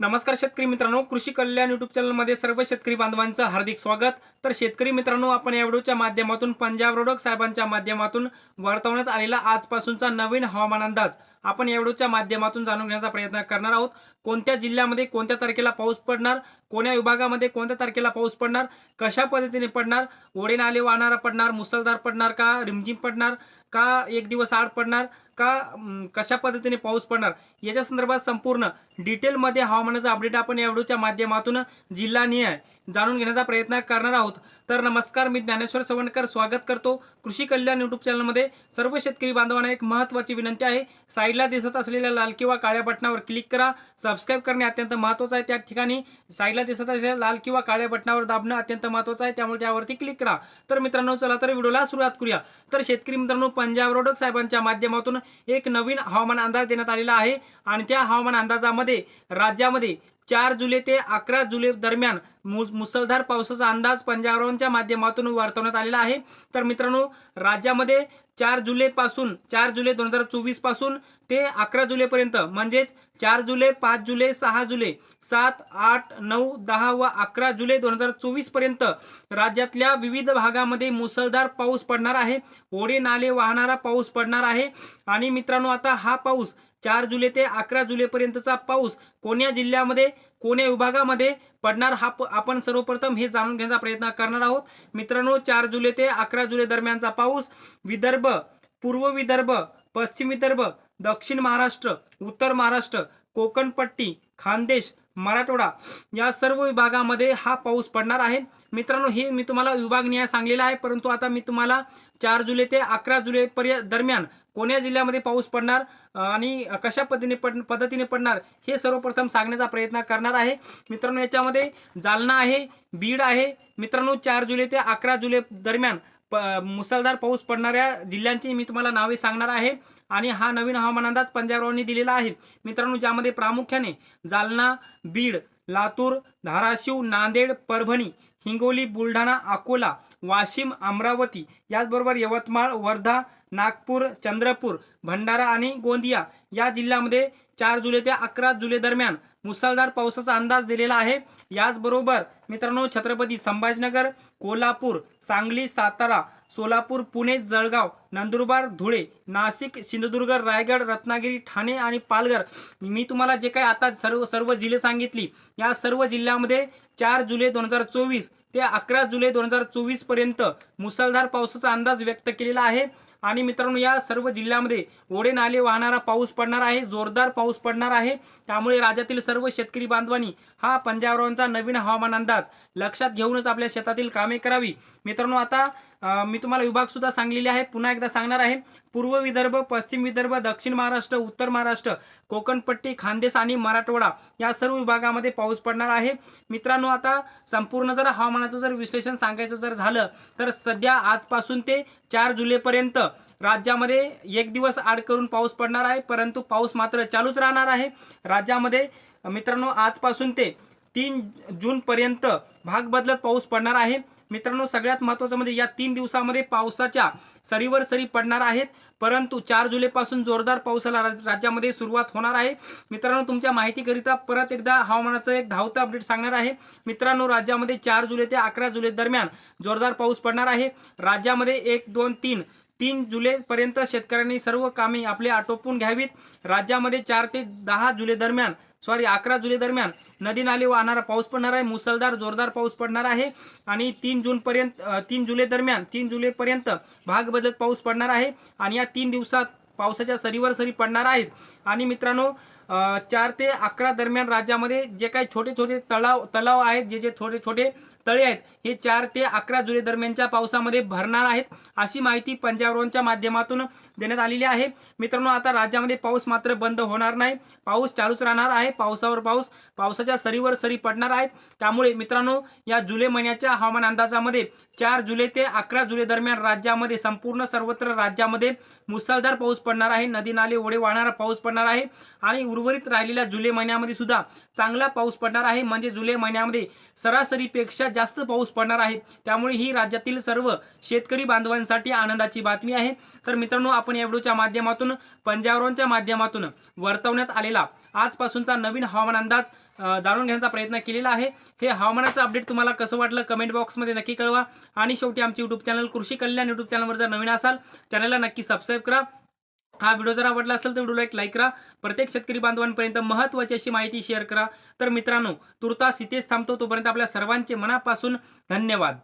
नमस्कार शेतकरी मित्रांनो कृषी कल्याण युट्यूब चॅनलमध्ये सर्व शेतकरी बांधवांचं हार्दिक स्वागत. तर शेतकरी मित्रांनो आपण या व्हिडिओच्या माध्यमातून पंजाब रोडक साहेबांच्या माध्यमातून वर्तवण्यात आलेला आजपासूनचा नवीन हवामान अंदाज आपण या व्हिडिओच्या माध्यमातून जाणून घेण्याचा प्रयत्न करणार आहोत. कोणत्या जिल्ह्यामध्ये कोणत्या तारखेला पाऊस पडणार कोण्या विभागामध्ये कोणत्या तारखेला पाऊस पडणार कशा पद्धतीने पडणार ओढे नाले वाहणारा पडणार मुसळधार पडणार का रिमझिम पडणार का एक दिवस आड पडणार? का कशा पद्धतीने पाऊस पडणार? याच्या संदर्भात संपूर्ण डिटेलमध्ये हवामानाचा अपडेट आपण या व्हिडिओच्या माध्यमातून जिल्हानिहाय जाणून घेण्याचा प्रयत्न करणार आहोत. तर नमस्कार मी ज्ञानेश्वर सवणकर. स्वागत करतो कृषी कल्याण युट्यूब चॅनलमध्ये. सर्व शेतकरी बांधवांना एक महत्त्वाची विनंती आहे. साईडला दिसत असलेल्या लाल किंवा काळ्या बटनावर क्लिक करा. सबस्क्राईब करणे अत्यंत महत्त्वाचं आहे त्या ठिकाणी. साईडला दिसत असलेल्या लाल किंवा काळ्या बटनावर दाबणं अत्यंत महत्त्वाचं आहे. त्यामुळे त्यावरती क्लिक करा. तर मित्रांनो चला तर व्हिडिओला सुरुवात करूया. तर शेतकरी मित्रांनो पंजाब रोडक साहेबांच्या माध्यमातून एक नवीन हवामान अंदाज देण्यात आलेला आहे. आणि त्या हवामान अंदाजामध्ये राज्यामध्ये चार जुलै ते अकरा जुलै दरम्यान मु- मुसळधार पावसाचा अंदाज पंजाबरावांच्या माध्यमातून वर्तवण्यात आलेला आहे. तर मित्रांनो राज्यामध्ये चार जुलैपासून चार जुलै दोन हजार चोवीसपासून ते अकरा जुलैपर्यंत म्हणजेच चार जुलै पाच जुलै सहा जुलै सात आठ नऊ दहा व अकरा जुलै दोन हजार चोवीसपर्यंत राज्यातल्या विविध भागामध्ये मुसळधार पाऊस पडणार आहे. ओढे नाले वाहणारा पाऊस पडणार आहे. आणि मित्रांनो आता हा पाऊस चार जुलै ते अकरा जुलैपर्यंतचा पाऊस कोण्या जिल्ह्यामध्ये कोण्या विभागामध्ये पडणार हा प- आपण सर्वप्रथम हे जाणून घेण्याचा प्रयत्न करणार आहोत. मित्रांनो चार जुलै ते अकरा जुलै दरम्यानचा पाऊस विदर्भ पूर्व विदर्भ पश्चिम विदर्भ दक्षिण महाराष्ट्र उत्तर महाराष्ट्र कोकणपट्टी खानदेश मराठवाडा या सर्व विभागामध्ये हा पाऊस पडणार आहे. मित्रांनो हे मी तुम्हाला विभागनिहाय सांगलेलं आहे परंतु आता मी तुम्हाला चार जुलै ते अकरा जुलैपर्यंत दरम्यान कोण्या जिल्ह्यामध्ये पाऊस पडणार आणि कशा पद्धतीने पड पद्धतीने पडणार हे सर्वप्रथम सांगण्याचा प्रयत्न करणार आहे. मित्रांनो याच्यामध्ये जालना आहे बीड आहे. मित्रांनो चार जुलै ते अकरा जुलै दरम्यान प मुसळधार पाऊस पडणाऱ्या जिल्ह्यांची मी तुम्हाला नावे सांगणार आहे. आणि हा नवीन हवामान अंदाज पंजाबरावांनी दिलेला आहे. मित्रांनो ज्यामध्ये प्रामुख्याने जालना बीड लातूर धाराशिव नांदेड परभणी हिंगोली बुलढाणा अकोला वाशिम अमरावती याचबरोबर यवतमाळ वर्धा नागपूर चंद्रपूर भंडारा आणि गोंदिया या जिल्ह्यामध्ये चार जुलै ते अकरा जुलै दरम्यान मुसळधार पावसाचा अंदाज दिलेला आहे. याचबरोबर मित्रांनो छत्रपती संभाजीनगर कोल्हापूर सांगली सातारा सोलापूर पुणे जळगाव नंदुरबार धुळे नाशिक सिंधुदुर्ग रायगड रत्नागिरी ठाणे आणि पालघर. मी तुम्हाला जे काही आता सर्व सर्व जिल्हे सांगितली या सर्व जिल्ह्यामध्ये चार जुलै दोन हजार चोवीस ते अकरा जुलै दोन हजार चोवीसपर्यंत मुसळधार पावसाचा अंदाज व्यक्त केलेला आहे. आणि मित्रांनो या सर्व जिल्ह्यामध्ये ओढे नाले वाहणारा पाऊस पडणार आहे जोरदार पाऊस पडणार आहे. त्यामुळे राज्यातील सर्व शेतकरी बांधवांनी हा पंजाबरावांचा नवीन हवामान अंदाज लक्षात घेऊनच आपल्या शेतातील कामे करावी. मित्रांनो आता मी तुम्हाला विभाग सुद्धा सांगलेले आहे. पुन्हा एकदा सांगणार आहे. पूर्व विदर्भ पश्चिम विदर्भ दक्षिण महाराष्ट्र उत्तर महाराष्ट्र कोकणपट्टी खानदेश आणि मराठवाडा या सर्व विभागामध्ये पाऊस पडणार आहे. मित्रांनो आता संपूर्ण जर हवामानाचं जर विश्लेषण सांगायचं जर झालं तर सध्या आजपासून ते चार जुलैपर्यंत राज्यामध्ये एक दिवस आड करून पाऊस पडणार आहे. परंतु पाऊस मात्र चालूच राहणार आहे. राज्यामध्ये मित्रांनो आजपासून ते तीन जूनपर्यंत भाग बदलत पाऊस पडणार आहे. मित्रांनो सगळ्यात महत्त्वाचं म्हणजे या तीन दिवसामध्ये पावसाच्या सरीवर सरी पडणार आहेत. परंतु चार जुलैपासून जोरदार पावसाला राज्यामध्ये सुरुवात होणार आहे. मित्रांनो तुमच्या माहितीकरिता परत एकदा हवामानाचं एक धावतं अपडेट सांगणार आहे. मित्रांनो राज्यामध्ये चार जुलै ते अकरा जुलै दरम्यान जोरदार पाऊस पडणार आहे. राज्यामध्ये एक दोन तीन तीन जुलैपर्यंत शेतकऱ्यांनी सर्व कामे आपले आटोपून घ्यावीत. राज्यामध्ये चार ते दहा जुलै दरम्यान सॉरी अकरा जुलै दरम्यान नदी नाले वाहणारा पाऊस पडणार आहे मुसळधार जोरदार पाऊस पडणार आहे आणि तीन जूनपर्यंत तीन जुलै दरम्यान तीन जुलैपर्यंत भाग बदलत पाऊस पडणार आहे आणि या तीन दिवसात पावसाच्या सरीवर सरी पडणार आहेत. आणि मित्रांनो चार ते अकरा दरम्यान राज्यामध्ये जे काही छोटे छोटे तलाव तलाव आहेत जे जे छोटे छोटे तळे आहेत. हे चार ते अकरा जुलै दरम्यानच्या पावसामध्ये भरणार आहेत अशी माहिती पंजाबरोनच्या माध्यमातून देण्यात आलेली आहे. मित्रांनो आता राज्यामध्ये पाऊस मात्र बंद होणार नाही. पाऊस चालूच राहणार आहे. पावसावर पाऊस पावसाच्या सरीवर सरी पडणार आहेत. त्यामुळे मित्रांनो या जुलै महिन्याच्या हवामान अंदाजामध्ये चार जुलै ते अकरा जुलै दरम्यान राज्यामध्ये संपूर्ण सर्वत्र राज्यामध्ये मुसळधार पाऊस पडणार आहे. नदी नाले ओढे वाहणारा पाऊस पडणार आहे. आणि उर्वरित राहिलेल्या जुलै महिन्यामध्ये सुद्धा चांगला पाऊस पडणार आहे. म्हणजे जुलै महिन्यामध्ये सरासरीपेक्षा जास्त पाऊस पडणार आहे. त्यामुळे ही राज्यातील सर्व शेतकरी बांधवांसाठी आनंदाची बातमी आहे. तर मित्रांनो आपण या व्हिडिओच्या माध्यमातून पंजाबरोनच्या माध्यमातून वर्तवण्यात आलेला आजपासूनचा नवीन हवामान अंदाज जाणून घेण्याचा प्रयत्न केलेला आहे. हे हवामानाचं अपडेट तुम्हाला कसं वाटलं कमेंट बॉक्समध्ये नक्की कळवा. आणि शेवटी आमचे यूट्यूब चॅनल कृषी कल्याण यूट्यूब चॅनलवर जर नवीन असाल चॅनलला नक्की सबस्क्राईब करा. हा व्हिडिओ जर आवडला असेल तर व्हिडिओला एक लाईक करा. प्रत्येक शेतकरी बांधवांपर्यंत महत्त्वाची अशी माहिती शेअर करा. तर मित्रांनो तुर्तास इथेच थांबतो. तोपर्यंत आपल्या सर्वांचे मनापासून धन्यवाद.